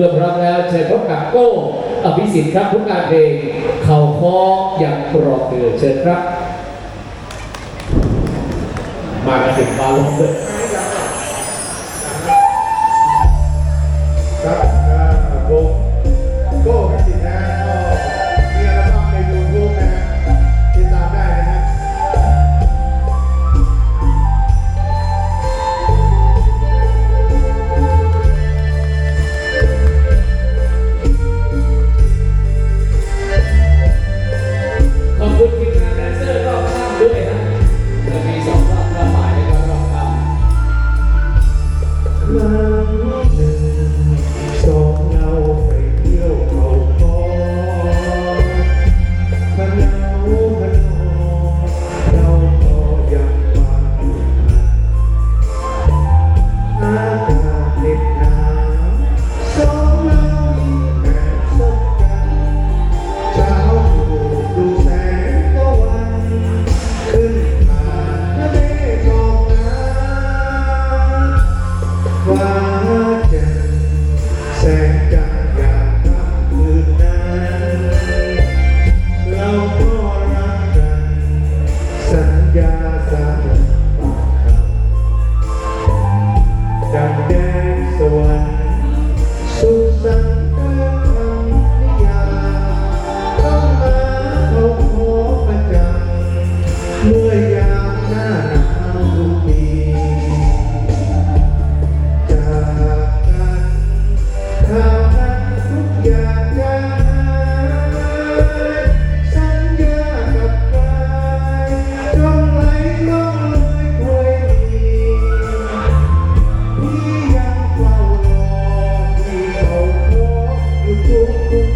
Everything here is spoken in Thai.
มื่อพร้อมแล้วเชิญพบกับโก้อภิสิทธิ์ครับผู้การเพลงเข่าคออย่างปลอดเดือเชิญครับ มากันถึงมาลงเลย Senhor.